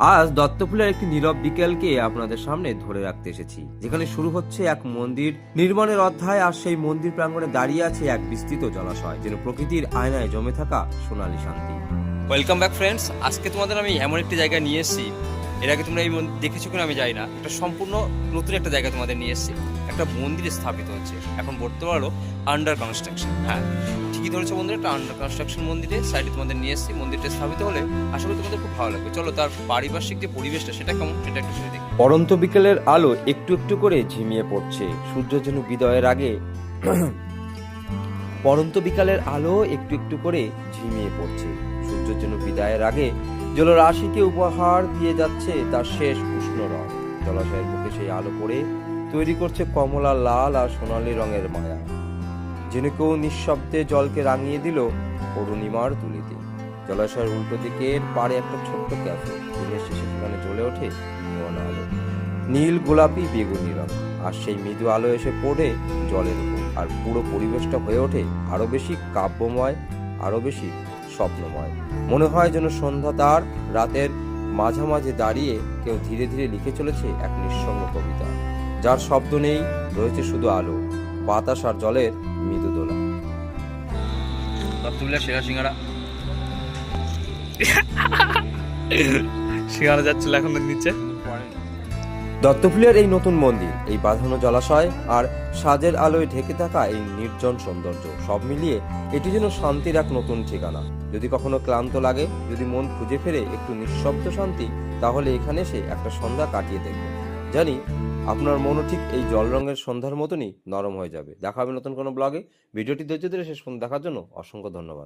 আজ দত্তফুলের একটি নীরব বিকেলকে আপনাদের সামনে ধরে রাখতে এসেছি, যেখানে শুরু হচ্ছে এক মন্দির নির্মাণের অধ্যায় আর সেই মন্দির প্রাঙ্গণে দাঁড়িয়ে আছে এক বিস্তৃত জলাশয়, যেন প্রকৃতির আয়নায় জমে থাকা সোনালী শান্তি। ওয়েলকাম ব্যাক ফ্রেন্ডস আজকে তোমাদের আমি এমন একটি জায়গায় নিয়ে এসেছি। এর আগে তোমরা এই দেখেছ কিনা আমি জানি না। একটা সম্পূর্ণ নতুন একটা জায়গা তোমাদের নিয়ে এসেছি। একটা মন্দির স্থাপিত হচ্ছে এখন বলতে পারো আন্ডার কনস্ট্রাকশন হ্যাঁ। ঠিকই ধরেছো বন্ধুরা? একটা আন্ডার কনস্ট্রাকশন মন্দিরে সাইডে তোমাদের নিয়ে এসেছি। মন্দিরটা স্থাপিত হলে আশা করি তোমাদের খুব ভালো লাগবে। চলো তার পারিপার্শ্বিক যে পরিবেশটা, সেটা কেমন? সেটা একটু দেখি। পরন্ত বিকেলের আলো একটু একটু করে ঝিমিয়ে পড়ছে। সূর্য যেন বিদয়ের আগে পরন্ত বিকালের আলো একটু একটু করে ঝিমিয়ে পড়ছে। সূর্য যেন বিদায়ের আগে জলরাশিকে উপহার দিয়ে যাচ্ছে তার শেষ উষ্ণ রং। জলাশয়ের বুকে সেই আলো পড়ে তৈরি করছে কমলা, লাল আর সোনালী রঙের মায়া। যেন কেউ নিঃশব্দে জলকে রাঙিয়ে দিল অরুণিমার তুলিতে জলাশয়ের উল্টো দিকের পাড়ে একটা ছোট্ট ক্যাফে। দিনের শেষে সেখানে জ্বলে ওঠে নিয়ন আলো। নীল গোলাপি বেগুনি রং। আর সেই মৃদু আলো এসে পড়ে জলের উপর। আর পুরো পরিবেশটা হয়ে ওঠে আরও বেশি কাব্যময়, আরও বেশি স্বপ্নময়। মনে হয় যেন সন্ধ্যা তার রাতের মাঝামাঝি দাঁড়িয়ে কেউ ধীরে ধীরে লিখে চলেছে এক নিঃসঙ্গ কবিতা। যার শব্দ নেই, রয়েছে শুধু আলো। বাতাস আর জলের মৃদু দোলা। দত্তবিলা সেরা সিঙ্গারা। সিঙ্গারা যাচ্ছিল এখন নিচে। দত্তফুলের এই নতুন মন্দির এই বাঁধানো জলাশয় আর সাজের আলোয় ঢেকে থাকা এই নির্জন সৌন্দর্য সব মিলিয়ে এটি যেন শান্তির এক নতুন ঠিকানা। যদি কখনো ক্লান্ত লাগে যদি মন খুঁজে ফেরে একটু নিঃশব্দ শান্তি তাহলে এখানে এসে একটা সন্ধ্যা কাটিয়ে দেখবে। জানি আপনার মনও ঠিক এই জল রঙের সন্ধ্যার মতনই নরম হয়ে যাবে। দেখা হবে নতুন কোনো ব্লগে ভিডিওটি ধৈর্য ধরে শেষ পর্যন্ত দেখার জন্য অসংখ্য ধন্যবাদ।